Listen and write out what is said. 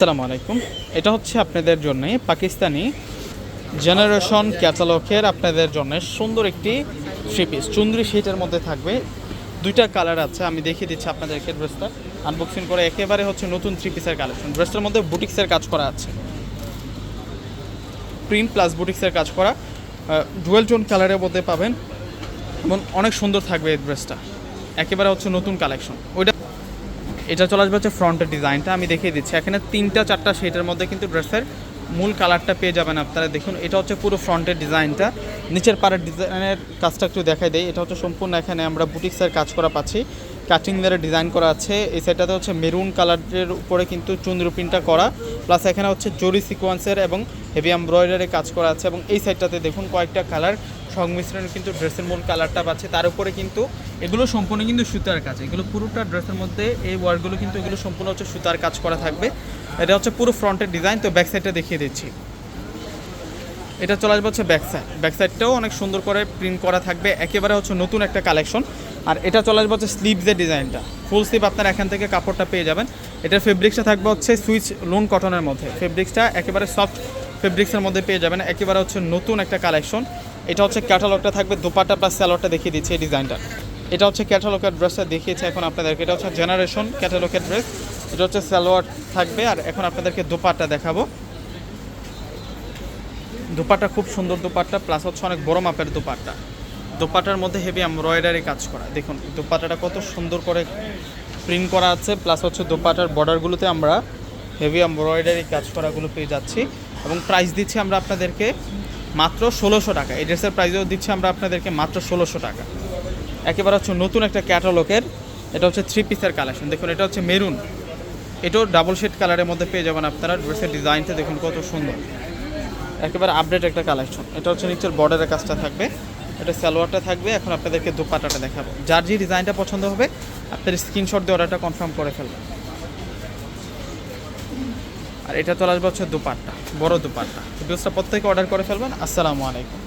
আসসালামু আলাইকুম। এটা হচ্ছে আপনাদের জন্য পাকিস্তানি জেনারেশন ক্যাটালগের আপনাদের জন্য সুন্দর একটি থ্রি পিস চুন্দ্রি শীটের মধ্যে থাকবে। দুইটা কালার আছে, আমি দেখিয়ে দিচ্ছি আপনাদেরকে ড্রেসটা আনবক্সিং করে একেবারে হচ্ছে নতুন থ্রি পিসের কালেকশন ড্রেসটার মধ্যে বুটিক্সের কাজ করা আছে। প্রিন্ট প্লাস বুটিক্সের কাজ করা। ডুয়েল টোন কালারের মধ্যে পাবেন। এবং অনেক সুন্দর থাকবে এই ড্রেসটা একেবারে হচ্ছে নতুন কালেকশন ওইটা এটা চলে আসবে হচ্ছে ফ্রন্টের ডিজাইনটা আমি দেখিয়ে দিচ্ছি। এখানে তিনটা, চারটা শেডের মধ্যে কিন্তু ড্রেসের মূল কালারটা পেয়ে যাবেন আপনারা। দেখুন, এটা হচ্ছে পুরো ফ্রন্টের ডিজাইনটা নিচের পাড়ের ডিজাইনের কাজটা একটু দেখাই দেয় এটা হচ্ছে সম্পূর্ণ এখানে আমরা বুটিক্সের কাজ করা পাচ্ছি। কাটিং দ্বারা ডিজাইন করা আছে। এই সাইডটাতে হচ্ছে মেরুন কালারের উপরে কিন্তু চুন্দ্র প্রিন্টটা করা। প্লাস এখানে হচ্ছে জরি সিকোয়েন্সের এবং হেভি এমব্রয়ডারি কাজ করা আছে এবং এই সাইডটাতে দেখুন কয়েকটা কালার সংমিশ্রণে কিন্তু ড্রেসের মূল কালারটা পাচ্ছে। তার উপরে কিন্তু এগুলো সম্পূর্ণ কিন্তু সুতার কাজ। এগুলো পুরোটা ড্রেসের মধ্যে এই ওয়ার্কগুলো কিন্তু এগুলো সম্পূর্ণ হচ্ছে সুতার কাজ করা থাকবে। এটা হচ্ছে পুরো ফ্রন্টের ডিজাইন তো ব্যাক সাইডটা দেখিয়ে দিচ্ছি। এটা চলে আসবে হচ্ছে ব্যাক সাইড ব্যাক সাইডটাও অনেক সুন্দর করে প্রিন্ট করা থাকবে। একেবারে হচ্ছে নতুন একটা কালেকশন আর এটা চলে আসবে হচ্ছে স্লিভসের ডিজাইনটা। ফুল স্লিভ আপনারা এখান থেকে কাপড়টা পেয়ে যাবেন। এটার ফেব্রিক্সটা থাকবে হচ্ছে সুইচ লোন কটনের মধ্যে। ফেব্রিক্সটা একেবারে সফট ফেব্রিক্সের মধ্যে পেয়ে যাবেন। একেবারে হচ্ছে নতুন একটা কালেকশন এটা হচ্ছে ক্যাটালগটা থাকবে দোপাটা প্লাস স্যালোয়ারটা দেখিয়ে দিচ্ছে এই ডিজাইনটা এটা হচ্ছে ক্যাটালগের ড্রেসটা দেখিয়েছে এখন আপনাদেরকে। এটা হচ্ছে জেনারেশন ক্যাটালগের ড্রেস এটা হচ্ছে সালোয়ার থাকবে আর এখন আপনাদেরকে দোপাট্টা দেখাবো। দোপাট্টা খুব সুন্দর দোপাট্টা প্লাস হচ্ছে অনেক বড় মাপের দোপাট্টা। দোপাট্টার মধ্যে হেভি এমব্রয়ডারি কাজ করা। দেখুন দোপাট্টাটা কত সুন্দর করে প্রিন্ট করা আছে প্লাস হচ্ছে দোপাট্টার বর্ডারগুলোতে আমরা হেভি এমব্রয়ডারি কাজ করাগুলো পেয়ে যাচ্ছি। এবং প্রাইস দিচ্ছি আমরা আপনাদেরকে মাত্র ষোলোশো টাকা। এই ড্রেসের প্রাইসও দিচ্ছি আমরা আপনাদেরকে মাত্র ষোলোশো টাকা। একেবারে হচ্ছে নতুন একটা ক্যাটালগের এটা হচ্ছে থ্রি পিসের কালেকশন দেখুন, এটা হচ্ছে মেরুন এটাও ডাবল শেড কালারের মধ্যে পেয়ে যাবেন আপনারা। ড্রেসের ডিজাইনটা দেখুন কত সুন্দর। একেবারে আপডেট একটা কালেকশন এটা হচ্ছে নিচের বর্ডারের কাজটা থাকবে। এটা সালোয়ারটা থাকবে। এখন আপনাদেরকে দুপাটাটা দেখাবো। যার যে ডিজাইনটা পছন্দ হবে, আপনার স্ক্রিনশট দিয়ে অর্ডারটা কনফার্ম করে ফেলবেন। আর এটা চলে আসবে হচ্ছে দুপাটটা, বড় দুপাটটা। ভিডিওসটা প্রত্যেকে অর্ডার করে ফেলবেন। আসসালামু আলাইকুম।